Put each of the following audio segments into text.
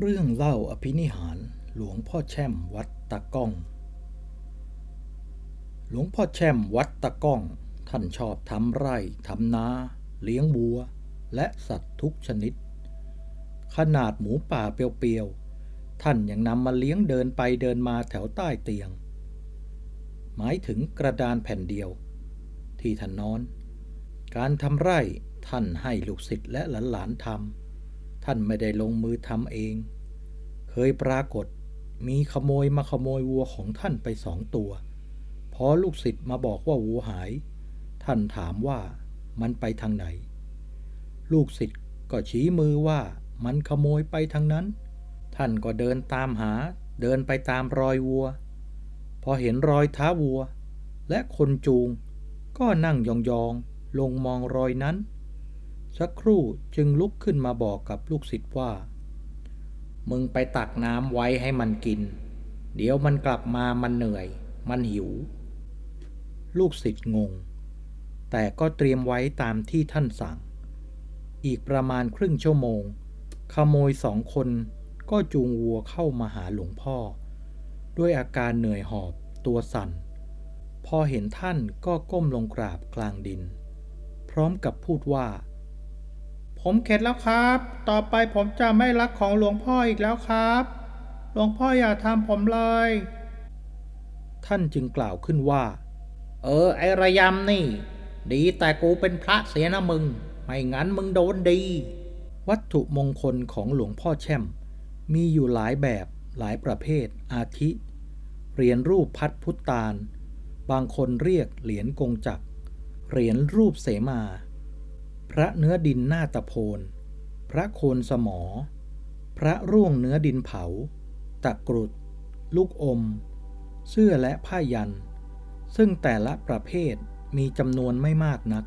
เรื่องเล่าอภินิหาร หลวงพ่อแช่มวัดตะก้อง หลวงพ่อแช่มวัดตะก้อง ท่านชอบทำไร่ทำนา เลี้ยงวัว และสัตว์ทุกชนิด ขนาดหมูป่าเปียวๆ ท่านยังนำมาเลี้ยงเดินไปเดินมาแถวใต้เตียง หมายถึงกระดานแผ่นเดียว ที่ท่านนอน การทำไร่ท่านให้ลูกศิษย์และหลานๆทำท่านไม่ได้ลงมือทำเอง เคยปรากฏ มีขโมยมาขโมยวัวของท่านไปสองตัว พอลูกศิษย์มาบอกว่าวัวหาย ท่านถามว่ามันไปทางไหน ลูกศิษย์ก็ชี้มือว่ามันขโมยไปทางนั้น ท่านก็เดินตามหา เดินไปตามรอยวัว พอเห็นรอยเท้าวัว และคนจูง ก็นั่งยองๆ ลงมองรอยนั้น สักครู่จึงลุกขึ้นมาบอกกับลูกศิษย์ว่า มึงไปตักน้ำไว้ให้มันกิน เดี๋ยวมันกลับมามันเหนื่อย มันหิว ลูกศิษย์งง แต่ก็เตรียมไว้ตามที่ท่านสั่ง อีกประมาณครึ่งชั่วโมง ขโมยสองคนก็จูงวัวเข้ามาหาหลวงพ่อ ด้วยอาการเหนื่อยหอบตัวสั่น พอเห็นท่านก็ก้มลงกราบกลางดิน พร้อมกับพูดว่า ผมเข็ดแล้วครับ ต่อไปผมจะไม่รักของหลวงพ่ออีกแล้วครับ หลวงพ่ออย่าทำผมเลย ท่านจึงกล่าวขึ้นว่า เออ ไอระยำนี่ ดีแต่กูเป็นพระเสียนะมึง ไม่งั้นมึงโดนดี วัตถุมงคลของหลวงพ่อแช่ม มีอยู่หลายแบบหลายประเภท อาทิ เหรียญรูปพัดพุทธาน บางคนเรียกเหรียญกงจักรเหรียญรูปเสมา พระเนื้อดินหน้าตะโพน พระโคนสมอ พระร่วงเนื้อดินเผา ตะกรุด ลูกอม เสื้อและผ้ายัน ซึ่งแต่ละประเภทมีจำนวนไม่มากนัก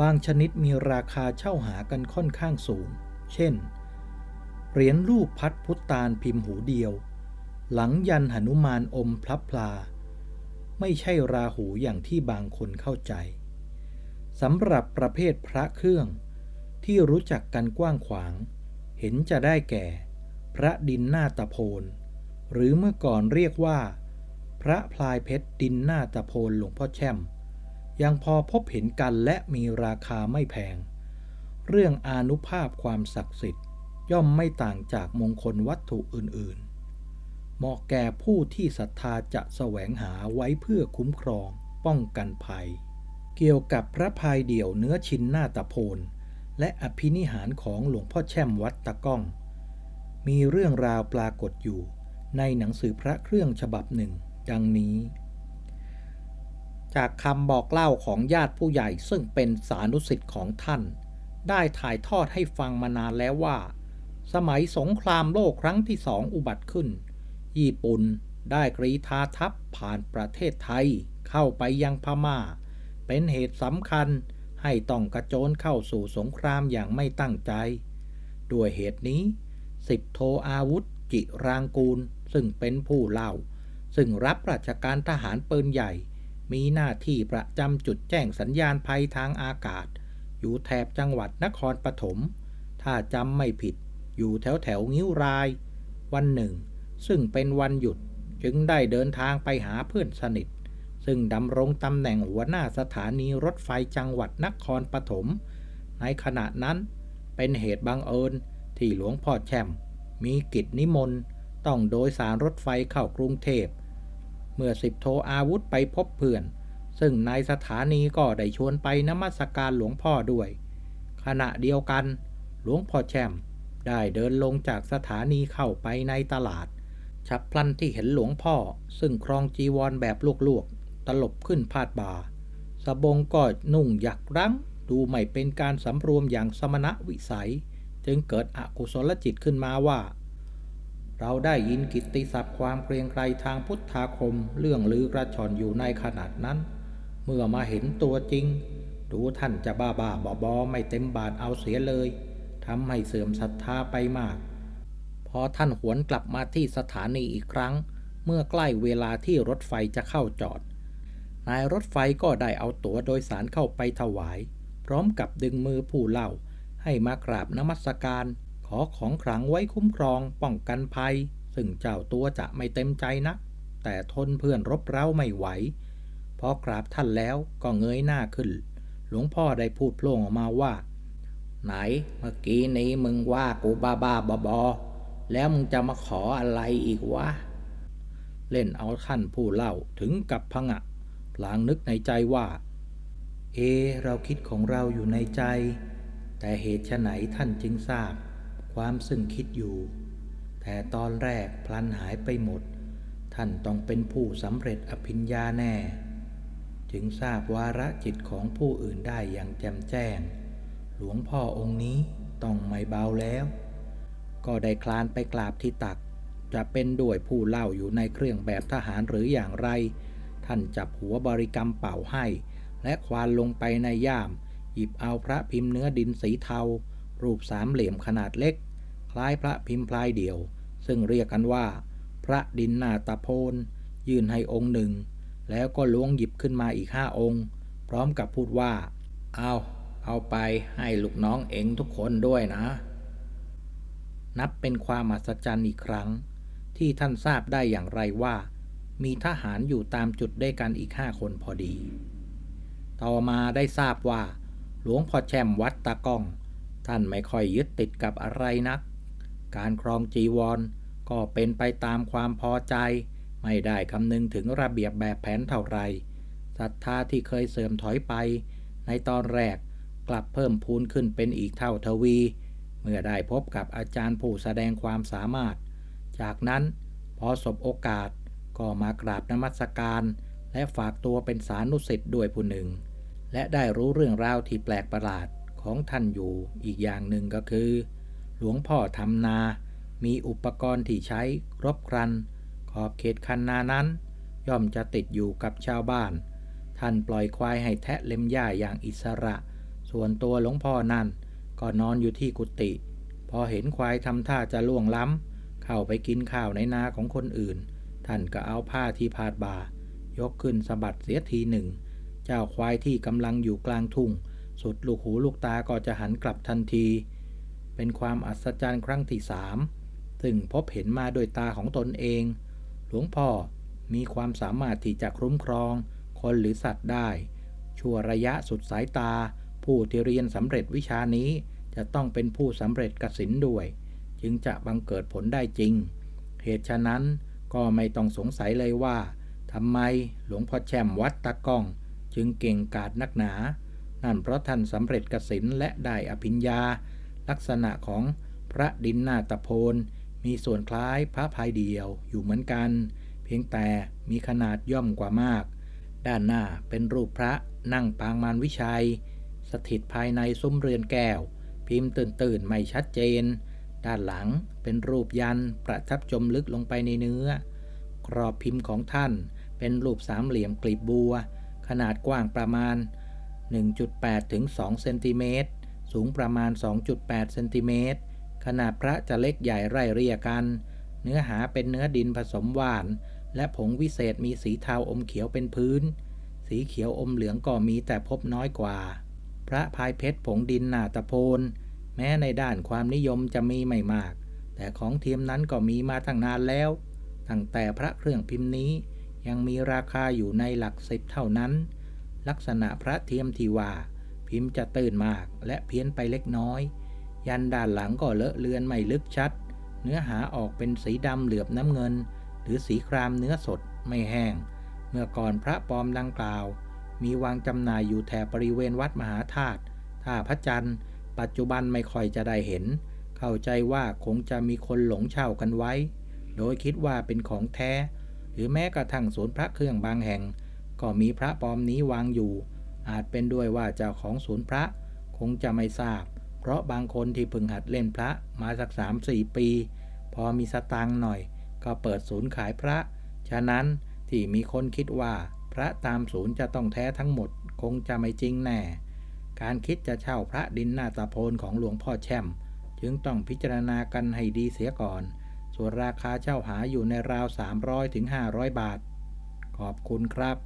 บางชนิดมีราคาเช่าหากันค่อนข้างสูง เช่น เหรียญรูปพัดพุทธานพิมพ์หูเดียว หลังยันหนุมานอมพลับพลา ไม่ใช่ราหูอย่างที่บางคนเข้าใจ สำหรับประเภทพระเครื่อง ที่รู้จักกันกว้างขวาง เห็นจะได้แก่ พระดินหน้าตะโพนหรือเมื่อก่อนเรียกว่า พระพลายเพชรดินหน้าตะโพนหลวงพ่อแช่ม ยังพอพบเห็นกันและมีราคาไม่แพง เรื่องอนุภาพความศักดิ์สิทธิ์ ย่อมไม่ต่างจากมงคลวัตถุอื่น ๆ เหมาะแก่ผู้ที่ศรัทธาจะแสวงหาไว้เพื่อคุ้มครองป้องกันภัย เกี่ยวกับพระพายเดี่ยวเนื้อชิ้นหน้าตะโพนและอภินิหารของหลวงพ่อแช่มวัดตะก้อง มีเรื่องราวปรากฏอยู่ ในหนังสือพระเครื่องฉบับหนึ่ง ดังนี้ จากคำบอกเล่าของญาติผู้ใหญ่ซึ่งเป็นสานุสิทธิ์ของท่าน ได้ถ่ายทอดให้ฟังมานานแล้วว่า สมัยสงครามโลกครั้งที่สองอุบัติขึ้น ญี่ปุ่นได้กรีธาทัพผ่านประเทศไทยเข้าไปยังพม่า เป็นเหตุสำคัญให้ต้องกระโจนเข้าสู่สงครามอย่างไม่ตั้งใจ ด้วยเหตุนี้สิบโทอาวุธ จิรางกูล ซึ่งเป็นผู้เล่า ซึ่งรับราชการทหารปืนใหญ่ มีหน้าที่ประจำจุดแจ้งสัญญาณภัยทางอากาศ อยู่แถบจังหวัดนครปฐม ถ้าจำไม่ผิด อยู่แถวแถวงิ้วราย วันหนึ่ง ซึ่งเป็นวันหยุดจึงได้เดินทางไปหาเพื่อนสนิท ซึ่งดำรงตำแหน่งหัวหน้าสถานีรถไฟจังหวัดนครปฐม ในขณะนั้นเป็นเหตุบังเอิญที่หลวงพ่อแชมมีกิจนิมนต์ ต้องโดยสารรถไฟเข้ากรุงเทพ เมื่อสิบโทอาวุธไปพบเพื่อน ซึ่งในสถานีก็ได้ชวนไปนมัสการหลวงพ่อด้วย ขณะเดียวกัน หลวงพ่อแชมได้เดินลงจากสถานีเข้าไปในตลาด ฉับพลันที่เห็นหลวงพ่อ ซึ่งครองจีวรแบบลวก ตลบขึ้นพาดบ่าสบงก็นุ่งหยักรั้ง ดูไม่เป็นการสำรวมอย่างสมณะวิสัย จึงเกิดอกุศลจิตขึ้นมาว่า เราได้ยินกิตติศัพท์ความเกรียงไกรทางพุทธาคม เรื่องลือกระชอนอยู่ในขนาดนั้น เมื่อมาเห็นตัวจริง ดูท่านจะบ้าบ้าบอบอไม่เต็มบาทเอาเสียเลยทำให้เสื่อมศรัทธาไปมาก พอท่านหวนกลับมาที่สถานีอีกครั้ง เมื่อใกล้เวลาที่รถไฟจะเข้าจอด นายรถไฟก็ได้เอาตั๋วโดยสารเข้าไปถวาย พร้อมกับดึงมือผู้เล่า ให้มากราบนมัสการ ขอของขลังไว้คุ้มครองป้องกันภัย ซึ่งเจ้าตัวจะไม่เต็มใจนัก แต่ทนเพื่อนรบเร้าไม่ไหวพอกราบท่านแล้วก็เงยหน้าขึ้น หลวงพ่อได้พูดโพล่งออกมาว่า ไหนเมื่อกี้นี้มึงว่ากูบ้าบ้าบอบอแล้วมึงจะมาขออะไรอีกวะเล่นเอาท่านผู้เล่าถึงกับพงะ พลางนึกในใจว่า เอ เราคิดของเราอยู่ในใจ แต่เหตุไฉนท่านจึงทราบ ความซึ่งคิดอยู่ แต่ตอนแรกพลันหายไปหมด ท่านต้องเป็นผู้สำเร็จอภิญญาแน่ จึงทราบวาระจิตของผู้อื่นได้อย่างแจ่มแจ้ง หลวงพ่อองค์นี้ต้องไม่เบาแล้ว ก็ได้คลานไปกราบที่ตัก จะเป็นด้วยผู้เล่าอยู่ในเครื่องแบบทหารหรืออย่างไร ท่านจับหัวบริกรรมเป่าให้ และควานลงไปในย่าม หยิบเอาพระพิมพ์เนื้อดินสีเทา รูปสามเหลี่ยมขนาดเล็ก คล้ายพระพิมพ์พลายเดี่ยว ซึ่งเรียกกันว่า พระดินนาตะโพนยื่นให้องค์หนึ่ง แล้วก็ล้วงหยิบขึ้นมาอีกห้าองค์ พร้อมกับพูดว่า เอาเอาไปให้ลูกน้องเองทุกคนด้วยนะ นับเป็นความอัศจรรย์อีกครั้ง ที่ท่านทราบได้อย่างไรว่า มีทหารอยู่ตามจุดด้วยกันอีกห้าคนพอดี ต่อมาได้ทราบว่า หลวงพ่อแช่มวัดตะก้อง ท่านไม่ค่อยยึดติดกับอะไรนัก การครองจีวรก็เป็นไปตามความพอใจ ไม่ได้คำนึงถึงระเบียบแบบแผนเท่าไรศรัทธาที่เคยเสื่อมถอยไป ในตอนแรกกลับเพิ่มพูนขึ้นเป็นอีกเท่าทวี เมื่อได้พบกับอาจารย์ผู้แสดงความสามารถ จากนั้นพอสบโอกาส ก็มากราบนมัสการ และฝากตัวเป็นสานุสิทธิ์ด้วยผู้หนึ่ง และได้รู้เรื่องราวที่แปลกประหลาดของท่านอยู่อีกอย่างหนึ่งก็คือ หลวงพ่อทำนา มีอุปกรณ์ที่ใช้รบครัน ขอบเขตคันนานั้น ย่อมจะติดอยู่กับชาวบ้าน ท่านปล่อยควายให้แทะเล็มหญ้าอย่างอิสระ ส่วนตัวหลวงพ่อนั่น ก็นอนอยู่ที่กุฏิพอเห็นควายทำท่าจะล่วงล้ำ เข้าไปกินข้าวในนาของคนอื่น ท่านก็เอาผ้าที่พาดบ่ายกขึ้นสะบัดเสียทีหนึ่ง เจ้าควายที่กำลังอยู่กลางทุ่ง สุดลูกหูลูกตาก็จะหันกลับทันที เป็นความอัศจรรย์ครั้งที่สามซึ่งพบเห็นมาโดวยตาของตนเอง หลวงพ่อมีความสามารถที่จะคุ้มครอง คนหรือสัตว์ได้ ชั่วระยะสุดสายตา ผู้ที่เรียนสำเร็จวิชานี้จะต้องเป็นผู้สำเร็จกสินด้วย จึงจะบังเกิดผลได้จริง เหตุฉะนั้น ก็ไม่ต้องสงสัยเลยว่าทำไมหลวงพ่อแช่มวัดตะก้อง จึงเก่งกาจนักหนา นั่นเพราะท่านสำเร็จกสินและได้อภิญญา ลักษณะของพระดินนาตะโพนมีส่วนคล้ายพระพายเดียวอยู่เหมือนกัน เพียงแต่มีขนาดย่อมกว่ามาก ด้านหน้าเป็นรูปพระนั่งปางมารวิชัย สถิตภายในซุ้มเรือนแก้ว พิมพ์ตื่นๆไม่ชัดเจน ด้านหลังเป็นรูปยันประทับจมลึกลงไปในเนื้อ กรอบพิมพ์ของท่านเป็นรูปสามเหลี่ยมกลีบบัว ขนาดกว้างประมาณ 1.8 ถึง 2 เซนติเมตร สูงประมาณ 2.8 เซนติเมตร ขนาดพระจะเล็กใหญ่ไร่เรียกัน เนื้อหาเป็นเนื้อดินผสมหวาน และผงวิเศษมีสีเทาอมเขียวเป็นพื้น สีเขียวอมเหลืองก็มีแต่พบน้อยกว่า พระพายเพชรผงดินหนาตะโพน แม้ในด้านความนิยมจะมีไม่มาก แต่ของเทียมนั้นก็มีมาตั้งนานแล้ว ตั้งแต่พระเครื่องพิมพ์นี้ยังมีราคาอยู่ในหลักสิบเท่านั้น ลักษณะพระเทียมทีว่า พิมพ์จะตื่นมากและเพี้ยนไปเล็กน้อย ยันด้านหลังก็เลอะเลือนไม่ลึกชัด เนื้อหาออกเป็นสีดำเหลือบน้ำเงิน หรือสีครามเนื้อสดไม่แห้ง เมื่อก่อนพระปลอมดังกล่าว มีวางจำหน่ายอยู่แถบบริเวณวัดมหาธาตุท่าพระจันทร์ ปัจจุบันไม่ค่อยจะได้เห็น เข้าใจว่าคงจะมีคนหลงเช่ากันไว้ โดยคิดว่าเป็นของแท้ หรือแม้กระทั่งศูนย์พระเครื่องบางแห่ง ก็มีพระปลอมนี้วางอยู่ อาจเป็นด้วยว่าเจ้าของศูนย์พระคงจะไม่ทราบ เพราะบางคนที่พึงหัดเล่นพระมาสักสามสี่ปี พอมีสตังค์หน่อย ก็เปิดศูนย์ขายพระ ฉะนั้นที่มีคนคิดว่าพระตามศูนย์จะต้องแท้ทั้งหมดคงจะไม่จริงแน่ การคิดจะเช่าพระดินหน้าตาโพนของหลวงพ่อแช่ม จึงต้องพิจารณากันให้ดีเสียก่อน ส่วนราคาเช่าหาอยู่ในราว 300-500 บาท ขอบคุณครับ